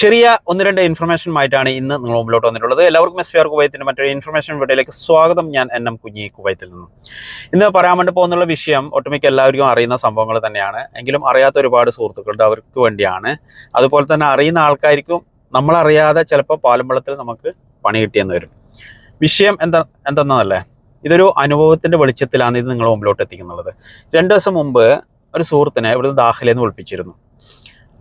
ചെറിയ ഒന്ന് രണ്ട് ഇൻഫർമേഷനുമായിട്ടാണ് ഇന്ന് നിങ്ങൾ മുമ്പിലോട്ട് വന്നിട്ടുള്ളത്. എല്ലാവർക്കും എസ് പി ആർ കുവൈത്തിന്റെ മറ്റൊരു ഇൻഫർമേഷൻ വീഡിയോയിലേക്ക് സ്വാഗതം. ഞാൻ എൻ എം കുഞ്ഞി കുവൈത്തിൽ നിന്നും. ഇന്ന് പറയാൻ വേണ്ടി പോകുന്നുള്ള വിഷയം ഒട്ടുമിക്ക എല്ലാവർക്കും അറിയുന്ന സംഭവങ്ങൾ തന്നെയാണ്. എങ്കിലും അറിയാത്ത ഒരുപാട് സുഹൃത്തുക്കളുണ്ട് അവർക്ക് വേണ്ടിയാണ്. അതുപോലെ തന്നെ അറിയുന്ന ആൾക്കാർക്കും നമ്മളറിയാതെ ചിലപ്പോൾ പാലമ്പളത്തിൽ നമുക്ക് പണി കിട്ടിയെന്ന് വരും. വിഷയം എന്താ എന്തെന്നല്ലേ? ഇതൊരു അനുഭവത്തിന്റെ വെളിച്ചത്തിലാണ് ഇത് നിങ്ങൾ മുമ്പിലോട്ട് എത്തിക്കുന്നുള്ളത് രണ്ട് ദിവസം മുമ്പ് ഒരു സുഹൃത്തിനെ ഇവിടുന്ന് ദാഖലേന്ന് വിളിപ്പിച്ചിരുന്നു.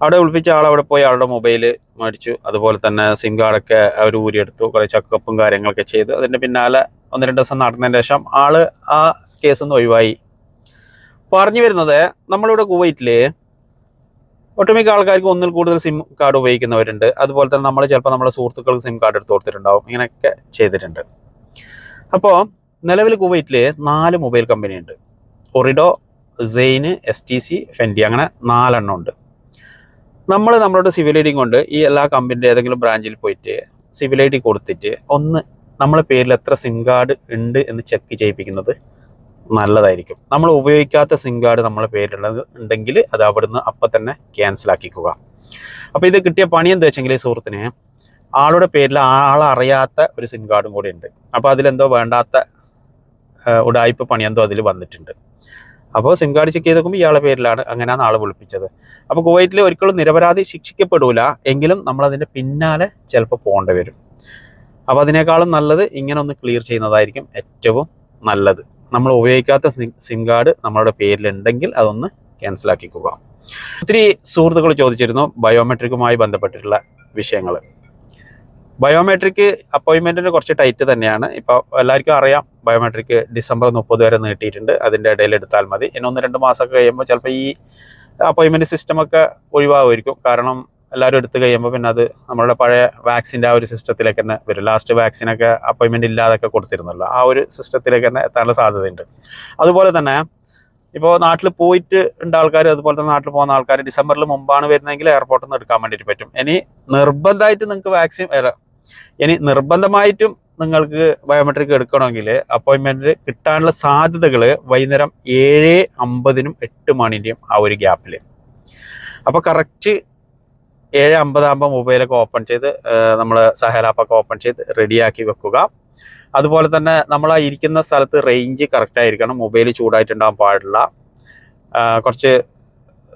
അവിടെ വിളിപ്പിച്ച ആൾ അവിടെ പോയി ആളുടെ മൊബൈൽ മേടിച്ചു. അതുപോലെ തന്നെ സിം കാർഡൊക്കെ അവർ ഊരിയെടുത്തു. കുറേ ചെക്കപ്പും കാര്യങ്ങളൊക്കെ ചെയ്തു. അതിന്റെ പിന്നാലെ ഒന്ന് രണ്ട് ദിവസം നടന്നതിന് ശേഷം ആൾ ആ കേസിൽ നിന്ന് ഒഴിവായി. പറഞ്ഞു വരുന്നത് നമ്മളിവിടെ കുവൈറ്റിൽ ഒട്ടുമിക്ക ആൾക്കാർക്ക് ഒന്നിൽ കൂടുതൽ സിം കാർഡ് ഉപയോഗിക്കുന്നവരുണ്ട്. അതുപോലെ തന്നെ നമ്മൾ ചിലപ്പോൾ നമ്മുടെ സുഹൃത്തുക്കൾക്ക് സിം കാർഡ് എടുത്ത് കൊടുത്തിട്ടുണ്ടാവും. ഇങ്ങനെയൊക്കെ ചെയ്തിട്ടുണ്ട്. അപ്പോൾ നിലവിൽ കുവൈറ്റിൽ നാല് മൊബൈൽ കമ്പനി ഉണ്ട്. Ooredoo Zain S T C Fendi. അങ്ങനെ നാലെണ്ണം ഉണ്ട്. നമ്മൾ നമ്മളുടെ സിവിൽ ഐ ഡി കൊണ്ട് ഈ എല്ലാ കമ്പനിയുടെ ഏതെങ്കിലും ബ്രാഞ്ചിൽ പോയിട്ട് സിവിൽ ഐ ഡി കൊടുത്തിട്ട് ഒന്ന് നമ്മളെ പേരിൽ എത്ര സിം കാർഡ് ഉണ്ട് എന്ന് ചെക്ക് ചെയ്യിപ്പിക്കുന്നത് നല്ലതായിരിക്കും. നമ്മൾ ഉപയോഗിക്കാത്ത സിം കാർഡ് നമ്മളെ പേരിലുള്ളത് ഉണ്ടെങ്കിൽ അത് അവിടുന്ന് അപ്പം തന്നെ ക്യാൻസൽ ആക്കിക്കുക. അപ്പോൾ ഇത് കിട്ടിയ പണി എന്താ വെച്ചെങ്കിൽ സുഹൃത്തിന് ആളുടെ പേരിൽ ആളറിയാത്ത ഒരു സിം കാർഡും കൂടി ഉണ്ട്. അപ്പോൾ അതിലെന്തോ വേണ്ടാത്ത ഉടായ്പ ഉടായിപ്പ് പണി എന്തോ അതിൽ വന്നിട്ടുണ്ട്. അപ്പോൾ സിം കാർഡ് ചെക്ക് ചെയ്ത് നോക്കുമ്പോൾ ഇയാളുടെ പേരിലാണ് അങ്ങനെയാണ് ആളെ വിളിപ്പിച്ചത്. അപ്പോൾ കുവൈറ്റിൽ ഒരിക്കലും നിരപരാധി ശിക്ഷിക്കപ്പെടില്ല എങ്കിലും നമ്മൾ അതിന്റെ പിന്നാലെ ചിലപ്പോൾ പോകേണ്ടി വരും. അപ്പോൾ അതിനേക്കാളും നല്ലത് ഇങ്ങനെ ഒന്ന് ക്ലിയർ ചെയ്യുന്നതായിരിക്കും ഏറ്റവും നല്ലത്. നമ്മൾ ഉപയോഗിക്കാത്ത സിം കാർഡ് നമ്മളുടെ പേരിലുണ്ടെങ്കിൽ അതൊന്ന് ക്യാൻസലാക്കിക്കുക ഒത്തിരി സുഹൃത്തുക്കൾ ചോദിച്ചിരുന്നു ബയോമെട്രിക്കുമായി ബന്ധപ്പെട്ടിട്ടുള്ള വിഷയങ്ങൾ ബയോമെട്രിക് അപ്പോയിൻമെന്റിന് കുറച്ച് ടൈറ്റ് തന്നെയാണ്. ഇപ്പോൾ എല്ലാവർക്കും അറിയാം ബയോമെട്രിക് ഡിസംബർ മുപ്പത് വരെ നീട്ടിയിട്ടുണ്ട്. അതിന്റെ ഇടയിൽ എടുത്താൽ മതി. ഇനി ഒന്ന് രണ്ട് മാസമൊക്കെ കഴിയുമ്പോൾ ചിലപ്പോൾ ഈ അപ്പോയിൻമെന്റ് സിസ്റ്റമൊക്കെ ഒഴിവാകുമായിരിക്കും. കാരണം എല്ലാവരും എടുത്തു കഴിയുമ്പോൾ പിന്നെ അത് നമ്മളുടെ പഴയ വാക്സിന്റെ ആ ഒരു സിസ്റ്റത്തിലേക്ക് തന്നെ വരും. ലാസ്റ്റ് വാക്സിനൊക്കെ അപ്പോയിൻമെന്റ് ഇല്ലാതൊക്കെ കൊടുത്തിരുന്നല്ലോ. ആ ഒരു സിസ്റ്റത്തിലേക്ക് തന്നെ എത്താനുള്ള സാധ്യതയുണ്ട്. അതുപോലെ തന്നെ ഇപ്പോൾ നാട്ടിൽ പോയിട്ട് ഉണ്ട് ആൾക്കാർ അതുപോലെ തന്നെ നാട്ടിൽ പോകുന്ന ആൾക്കാർ ഡിസംബറിൽ മുമ്പാണ് വരുന്നതെങ്കിൽ എയർപോർട്ടിൽ നിന്ന് എടുക്കാൻ വേണ്ടിയിട്ട് പറ്റും. ഇനി നിർബന്ധമായിട്ട് നിങ്ങൾക്ക് വാക്സിൻ ഇനി നിർബന്ധമായിട്ടും നിങ്ങൾക്ക് ബയോമെട്രിക് എടുക്കണമെങ്കിൽ അപ്പോയിൻമെന്റ് കിട്ടാനുള്ള സാധ്യതകൾ വൈകുന്നേരം ഏഴ് അമ്പതിനും എട്ട് മണിന്റെയും ആ ഒരു ഗ്യാപ്പിൽ അപ്പോൾ കറക്റ്റ് ഏഴ് അമ്പതാകുമ്പോൾ മൊബൈലൊക്കെ ഓപ്പൺ ചെയ്ത് നമ്മൾ സഹൽ ആപ്പൊക്കെ ഓപ്പൺ ചെയ്ത് റെഡിയാക്കി വെക്കുക. അതുപോലെ തന്നെ നമ്മൾ ഇരിക്കുന്ന സ്ഥലത്ത് റേഞ്ച് കറക്റ്റ് ആയിരിക്കണം. മൊബൈൽ ചൂടായിട്ടുണ്ടാകാൻ പാടില്ല. കുറച്ച്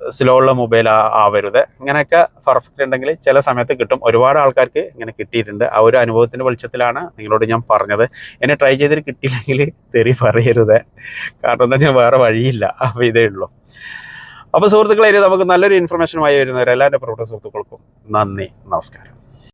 സ്ലോ ഉള്ള മൊബൈൽ ആവരുത്. ഇങ്ങനെയൊക്കെ പെർഫെക്റ്റ് ഉണ്ടെങ്കിൽ ചില സമയത്ത് കിട്ടും. ഒരുപാട് ആൾക്കാർക്ക് ഇങ്ങനെ കിട്ടിയിട്ടുണ്ട്. ആ ഒരു അനുഭവത്തിന്റെ വെളിച്ചത്തിലാണ് നിങ്ങളോട് ഞാൻ പറഞ്ഞത്. എന്നെ ട്രൈ ചെയ്തിട്ട് കിട്ടിയില്ലെങ്കിൽ തെറി പറയരുത്. കാരണം എന്താ വെച്ചാൽ വേറെ വഴിയില്ല. അപ്പോൾ ഇതേ ഉള്ളൂ. അപ്പോൾ സുഹൃത്തുക്കളെ ഇനി നമുക്ക് നല്ലൊരു ഇൻഫർമേഷനുമായി വരുന്നവരെല്ലാവരുടെ പ്രവർത്തന സുഹൃത്തുക്കൾക്കും നന്ദി. നമസ്കാരം.